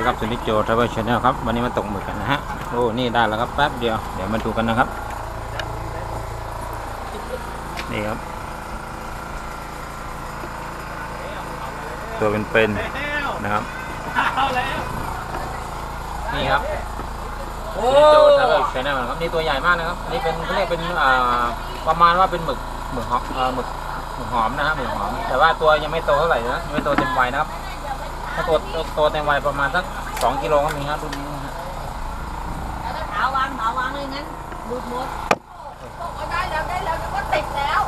ดีครับสุนิจโจทราเวลชาแนลครับวันนี้มาตกหมึกกันนะฮะโอ้นี่ได้แล้วครับแป๊บเดียวเดี๋ยวมาดูกันนะครับนี่ครับ ตัวเป็นๆนะครับนี่ครับสุนิจโจทราเวลชาแนลครับนี่ตัวใหญ่มากนะครับนี่เป็นเขาเรียกเป็นอ่าประมาณว่าเป็นหมึกหมึกหอมหมึกหมึกหอมนะฮะหมึกหอม แต่ว่าตัวยังไม่โตเท่าไหร่นะยังไม่โตเต็มวัยนะครับถ้าโตโตเต็มวัยประมาณสัก สองกิโลก็มีครับรุ่นนี้นะฮะแล้วถ้าขาวางขาวางเลยงั้นหลุดหมดบอกว่าได้แล้วได้แล้วเดี๋ยวก็ติดแล้ว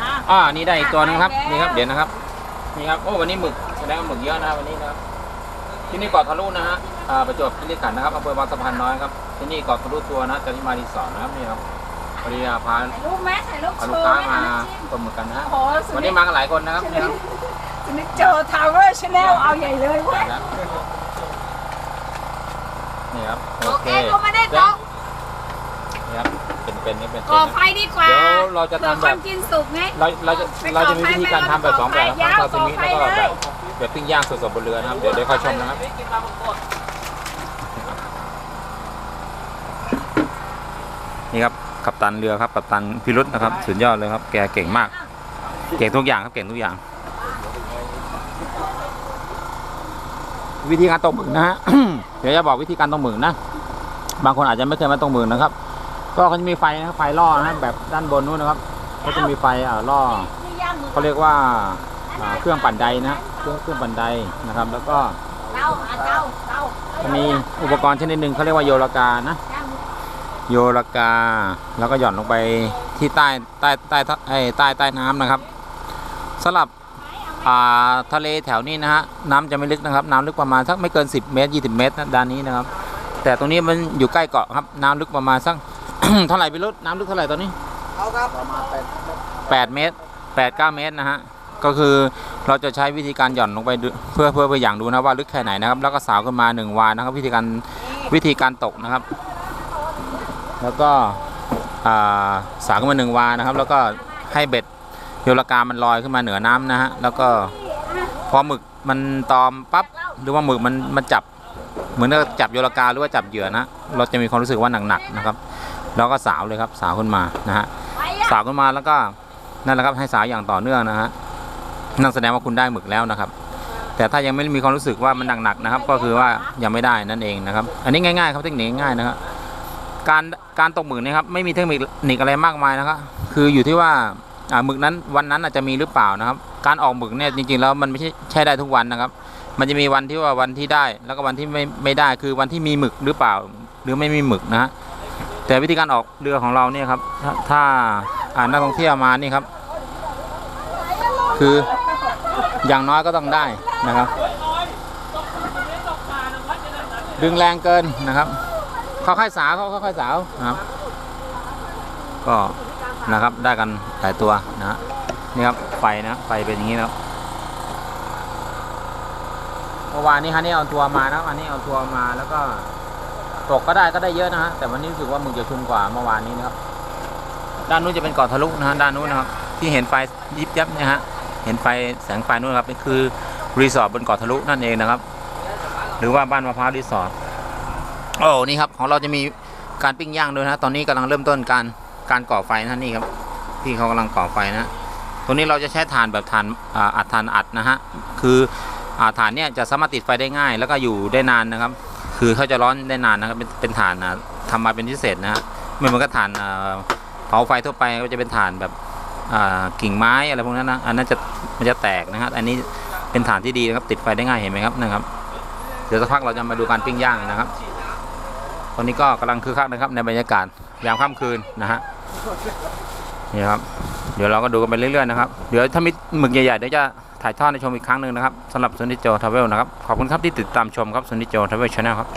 นะอ่านี่ได้อีกตัวนึงครับนี่ครับเดี๋ยวนะครับนี่ครับโอ้วันนี้หมึกแสดงว่าหมึกเยอะนะครับวันนี้นะครับที่นี่เกาะทะลุนะฮะอ่าประจวบคีรีขันธ์นะครับอำเภอบางสะพานน้อยครับที่นี่เกาะทะลุทัวร์นะจันทิมารีสอร์ทนะครับนี่ครับ พอดีอะพาถ่ายรูปไหมถ่ายรูปพาโชลูกว์ค้าไหมมาคะตกหมึกกันนะฮะโอ้โหสุวันนินี้มากันหลายคนนะครับนี่ครับสุนิจโจทาวเวอร์ชาแนลเอาใหญ่เลยเว้ย ครับนี่ครับโอโอเคเคก็ไม่ได้ตกนี่ครับเป็นเป็นนี่เป็นก่อเป็นไฟดีกว่าเดี๋ยวเราจะเผื่อทำคแบบนกินสุกไง เราเราจะไปเราก่อจะมีวิธีการทำแบบสองแบบไฟทั้งซาซิมิยาวแล้วก็ก่อไฟแบบเลยแบบปิ้งย่างสดๆบนเรือนะครับเดี๋ยวเดี๋ยวค่อยชมนะครับนี่ครับ กัปตันเรือครับกัปตันพิรุษนะครับสุดยอดเลยครับ แกเก่งมาก เก่งทุกอย่างครับเก่งทุกอย่าง วิธีการตกหมึกนะฮะเดี๋ยวจะบอกวิธีการตกหมึกนะ บางคนอาจจะไม่เคยมาตกหมึกนะครับ ก็เขาจะมีไฟนะครับไฟล่อนะแบบด้านบนนู้นนะครับก็จะมีไฟอ่าล่อนี่ย่างหมึกเขาเรียกว่าอ่าเครื่องปั่นไดนะเครื่องเครื่องปั่นไดนะครับ แล้วก็เตาหาเตาเตาจะมีอุปกรณ์ชนิดหนึ่งเขาเรียกว่าโยรากานะย่างหมึก โยรากา แล้วก็หย่อนลงไปที่ใต้ใต้ใต้ใต้ใต้ใต้ใต้น้ำนะครับสำหรับอ่าทะเลแถวนี้นะฮะน้ำจะไม่ลึกนะครับ น้ำลึกประมาณสักไม่เกิน 10 เมตร 20 เมตรนะด้านนี้นะครับ แต่ตรงนี้มันอยู่ใกล้เกาะครับ น้ำลึกประมาณสักเท่าไหร่พี่รุษน้ำลึกเท่าไหร่ตอนนี้เอาครับประมาณแปด8เมตร8 9 เมตรนะฮะก็คือเราจะใช้วิธีการหย่อนลงไปดูเพื่อเพื่อเพื่ออย่างดูนะว่าลึกแค่ไหนนะครับ แล้วก็สาวขึ้นมา1วานะครับ วิธีการวิธีการตกนะครับ แล้วก็สาวขึ้นมา1วานะครับ แล้วก็ให้เบ็ดโยลกามันลอยขึ้นมาเหนือน้ำนะฮะแล้วก็พอหมึกมันตอมปั๊บหรือว่าหมึกมันมันจับเหมือนกับจับโยลกาหรือว่าจับเหยื่อนะเราจะมีความรู้สึกว่าหนักๆนะครับ แล้วก็สาวเลยครับสาวขึ้นมานะฮะสาวขึ้นมาแล้วก็นั่นแหละครับให้สาวอย่างต่อเนื่องนะฮะนั่นแสดงว่าคุณได้หมึกแล้วนะครับ แต่ถ้ายังไม่มีความรู้สึกว่ามันหนักๆนะครับ ก็คือว่ายังไม่ได้นั่นเองนะครับ อันนี้ง่ายๆครับเทคนิคง่ายนะครับ การการตกหมึกเนะครับไม่มีเทคนิคอะไรมากมายนะครับคืออยู่ที่ว่าหมึกนั้นวันนั้นอาจจะมีหรือเปล่านะครับ การออกหมึกเนี่ยจริงๆแล้วมันไม่ใช่ใช่ได้ทุกวันนะครับ มันจะมีวันที่ว่าวันที่ได้ แล้วก็วันที่ไม่ไม่ได้คือวันที่มีหมึกหรือเปล่า หรือไม่มีหมึกนะฮะแต่วิธีการออกเรือของเราเนี่ยครับถ้าถ้าอ่านักท่องเที่ยวมานี่ครับ คืออย่างน้อยก็ต้องได้นะครับ ดึงแรงเกินนะครับ เขาค่อยสาวเขาค่อยสาวนะครับ ก็นะครับได้กันหลายตัวนะฮะนี่ครับไฟนะไฟเป็นอย่างนี้นะครับเมื่อวานนี้ฮันนี่เอาทัวร์มานะอันนี้เอาทัวร์มาแล้วก็ตกก็ได้ก็ได้เยอะนะฮะแต่วันนี้รู้สึกว่ามึงจะชุมกว่าเมื่อวานนี้นะครับ ด้านนู้นจะเป็นเกาะทะลุนะฮะด้านนู้นนะครับ ที่เห็นไฟยิบยับเนี่ยฮะเห็นไฟแสงไฟนู้นครับนี่คือรีสอร์ทบนเกาะทะลุนั่นเองนะครับ หรือว่าบ้านมะพร้าวรีสอร์ท โอ้นี่ครับของเราจะมีการปิ้งย่างด้วยนะ ตอนนี้กำลังเริ่มต้นการการก่อไฟนะนี่ครับที่เขากำลังก่อไฟนะตรงนี้เราจะใช้ถ่านแบบถ่านอัดถ่านอัดนะฮะคืออาถ่านเนี่ยจะสามารถติดไฟได้ง่าย แล้วก็อยู่ได้นานนะครับ คือเขาจะร้อนได้นานนะครับเป็นเป็นถ่านนะทำมาเป็นพิเศษนะฮะไม่เหมือนกับถ่านเผาไฟทั่วไปก็จะเป็นถ่านแบบกิ่งไม้อะไรพวกนั้นนะอันนั้นจะมันจะแตกนะครับอันนี้เป็นถ่านที่ดีนะครับติดไฟได้ง่ายเห็นไหมครับนะครับ เดี๋ยวสักพักเราจะมาดูการปิ้งย่างนะครับ อนนี้ก็กำลังคึกคักนะครับในบรรยากาศยามค่ำคืนนะฮะนี่ครับ เดี๋ยวเราก็ดูกันไปเรื่อยๆนะครับเดี๋ยวถ้ามีหมึกใหญ่ๆเดี๋ยวจะถ่ายทอดให้ชมอีกครั้งหนึ่งนะครับสำหรับซุนิจโจทาวเวลนะครับขอบคุณครับที่ติดตามชมครับซุนิจโจทาวเวลชาแนลครับ